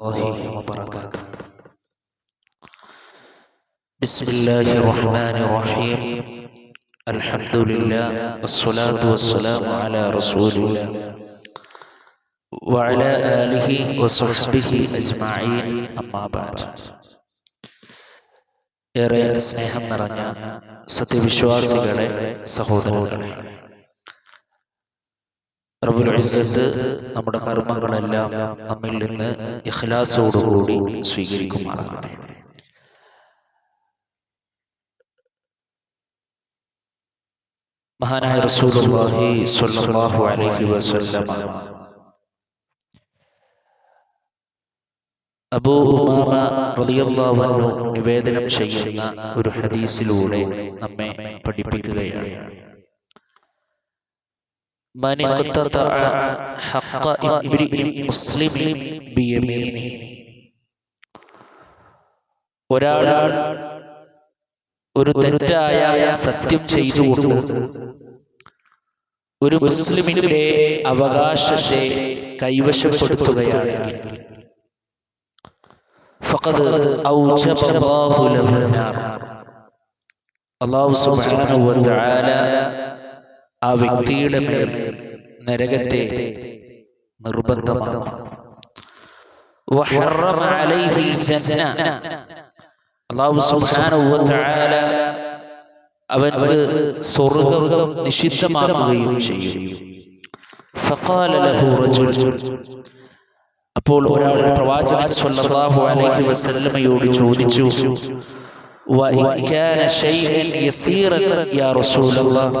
الله وبركاته بسم الله الرحمن الرحيم الحمد لله والصلاة والسلام على رسول الله وعلى آله وصحبه أجمعين أما بعد ഏറെ സ്നേഹം നിറഞ്ഞ സത്യവിശ്വാസികളെ സഹോദരങ്ങളെ റബ്ബുൽ ഇസ്സത്ത് നമ്മുടെ കർമ്മങ്ങളെല്ലാം നമ്മിൽ നിന്ന് ഇഖ്ലാസോടുകൂടി സ്വീകരിക്കുമാറാകട്ടെ. മഹാനായ റസൂലുള്ളാഹി സ്വല്ലല്ലാഹു അലൈഹി വസല്ലമ അബൂ ഉമാമ റളിയല്ലാഹു അൻഹു നിവേദനം ചെയ്യുന്ന ഒരു ഹദീസിലൂടെ നമ്മെ പഠിപ്പിക്കുകയാണ്. من اقتطع حق امرئ مسلم بيمينه ഒരാൾ ഒരു തെറ്റായ സത്യം ചെയ്തുകൊണ്ട് ഒരു മുസ്ലിമിന്റെ അവകാശത്തെ കൈവശപ്പെടുത്തുകയാണെങ്കിൽ ഫഖദ് ഔജബ അല്ലാഹു ലഹു നാർ അല്ലാഹു സുബ്ഹാനഹു വ തആല ആ വ്യക്തിയുടെ മേൽ നരകത്തെ നിർബന്ധമാക്കും. അവൻക്ക് സ്വർഗം നിഷിദ്ധമാക്കുകയും ചെയ്യും. അപ്പോൾ ഒരാൾ പ്രവാചകൻ സല്ലല്ലാഹു അലൈഹി വസല്ലമയോട് ചോദിച്ചു വഇൻ ശൈഅൻ യസീറൻ യാ റസൂലല്ലാഹ്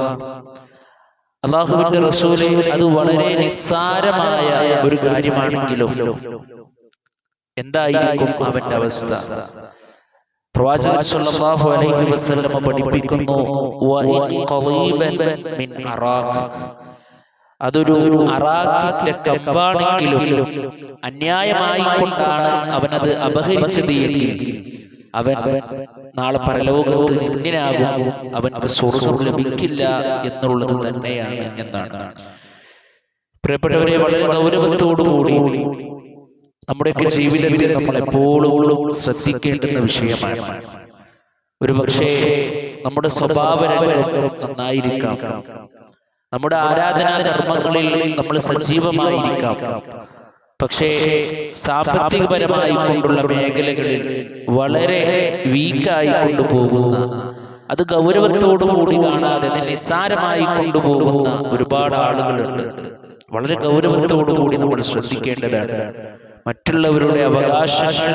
അള്ളാഹുവിന്റെ റസൂലെ അത് വളരെ നിസ്സാരമായ ഒരു കാര്യമാണെങ്കിലും എന്തായിരിക്കും അവന്റെ അവസ്ഥ? പ്രവാചകൻ സല്ലല്ലാഹു അലൈഹി വസല്ലം പഠിപ്പിക്കുന്നു മിൻ അറാഖ്. അതൊരു അറാഖിന്റെ കമ്പാണെങ്കിലും അന്യായമായി കൊണ്ടാണ് അവനത് അപഹരിച്ചത് എങ്കിൽ അവൻ നാളെ പരലോകത്ത് നിന്നിനാകും. അവൻക്ക് സ്വർഗം ലഭിക്കില്ല എന്നുള്ളത് തന്നെയാണ് എന്നാണ് പ്രിയപ്പെട്ടവരെ വളരെ ഗൗരവത്തോടുകൂടി നമ്മുടെയൊക്കെ ജീവിതത്തിൽ നമ്മൾ എപ്പോഴും ശ്രദ്ധിക്കേണ്ടുന്ന വിഷയമാണ്. ഒരു പക്ഷേ നമ്മുടെ സ്വഭാവരംഗം നന്നായിരിക്കാം. നമ്മുടെ ആരാധനാ കർമ്മങ്ങളിൽ നമ്മൾ സജീവമായിരിക്കാം. പക്ഷേ സാമ്പത്തികപരമായി കൊണ്ടുള്ള മേഖലകളിൽ വളരെ വീക്കായി കൊണ്ടുപോകുന്ന അത് ഗൗരവത്തോടുകൂടി കാണാതെ നിസ്സാരമായി കൊണ്ടുപോകുന്ന ഒരുപാട് ആളുകളുണ്ട്. വളരെ ഗൗരവത്തോടുകൂടി നമ്മൾ ശ്രദ്ധിക്കേണ്ടതാണ്. മറ്റുള്ളവരുടെ അവകാശങ്ങൾ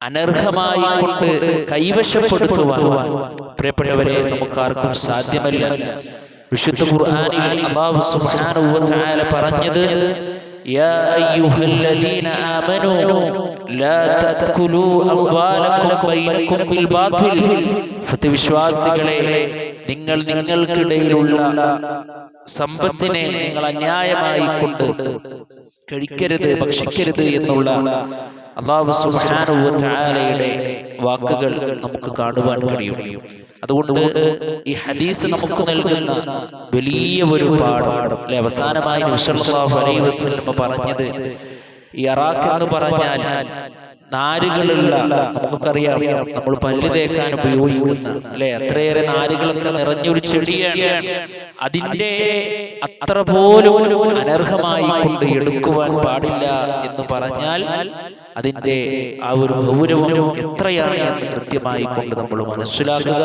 അനർഹമായി കൊണ്ട് കൈവശപ്പെടുത്തുവാൻ പ്രിയപ്പെട്ടവരെ നമുക്കാർക്കും സാധ്യമല്ല. വിശുദ്ധ ഖുർആനിൽ അള്ളാഹു സുബ്ഹാനഹു വ തആല പറഞ്ഞത് يا أيها الذين آمنوا لا تأكلوا أموالكم بينكم بالباطل സത്യവിശ്വാസികളെ നിങ്ങൾ നിങ്ങൾക്കിടയിലുള്ള സമ്പത്തിനെ നിങ്ങൾ അന്യായമായി കൊണ്ട് കഴിക്കരുത് ഭക്ഷിക്കരുത് എന്നുള്ള അള്ളാഹു സുബാനുവലയുടെ വാക്കുകൾ നമുക്ക് കാണുവാൻ കഴിയും അതുകൊണ്ട് ഈ ഹദീസ് നമുക്ക് നൽകുന്ന വലിയ ഒരു പാഠം. അല്ലെ? അവസാനമായി അലൈഹി വസല്ലം പറഞ്ഞത് ഈ അറാഖ് എന്ന് പറഞ്ഞാൽ നാരുകളുള്ള നമുക്കറിയാം നമ്മൾ പല്ല് തേക്കാൻ ഉപയോഗിക്കുന്ന അല്ലെ? അത്രയേറെ നാരുകളൊക്കെ നിറഞ്ഞൊരു ചെടിയാണ്. അതിന്റെ അത്ര പോലും അനർഹമായി കൊണ്ട് എടുക്കുവാൻ പാടില്ല എന്ന് പറഞ്ഞാൽ അതിന്റെ ആ ഒരു ഗൗരവം എത്രയാണ് എന്ന് കൃത്യമായി കൊണ്ട് നമ്മൾ മനസ്സിലാക്കുക.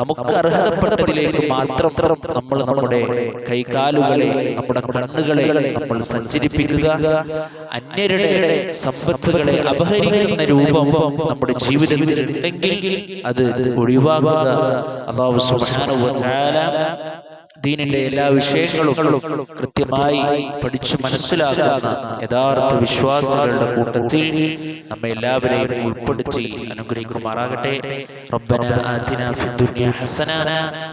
നമുക്ക് അർഹതപ്പെട്ടതിലേക്ക് മാത്രം നമ്മൾ നമ്മുടെ കൈകാലുകളെ നമ്മുടെ കണ്ണുകളെ നമ്മൾ സഞ്ചരിപ്പിക്കുക. അന്യരുടെ സമ്പത്തുകളെ അപഹരിക്കുന്ന രൂപം നമ്മുടെ ജീവിതത്തിൽ ഉണ്ടെങ്കിൽ അത് ഒഴിവാക്കുക. അള്ളാഹു സുബ്ഹാനഹു ദീനിന്റെ എല്ലാ വിഷയങ്ങളും കൃത്യമായി പഠിച്ചു മനസ്സിലാക്കുന്ന യഥാർത്ഥ വിശ്വാസികളുടെ കൂട്ടത്തിൽ നമ്മെ എല്ലാവരെയും ഉൾപ്പെടുത്തി അനുഗ്രഹിക്കുമാറാകട്ടെ റബ്ബന ആതിന ഫി ദുനിയ ഹസന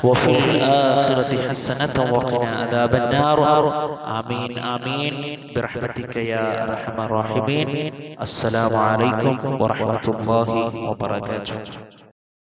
വഫിൽ ആഖിറതി ഹസനത വഖിന അദാബൻ നാർ ആമീൻ ആമീൻ برحمتك يا ارحم الراحمين السلام عليكم ورحمه الله وبركاته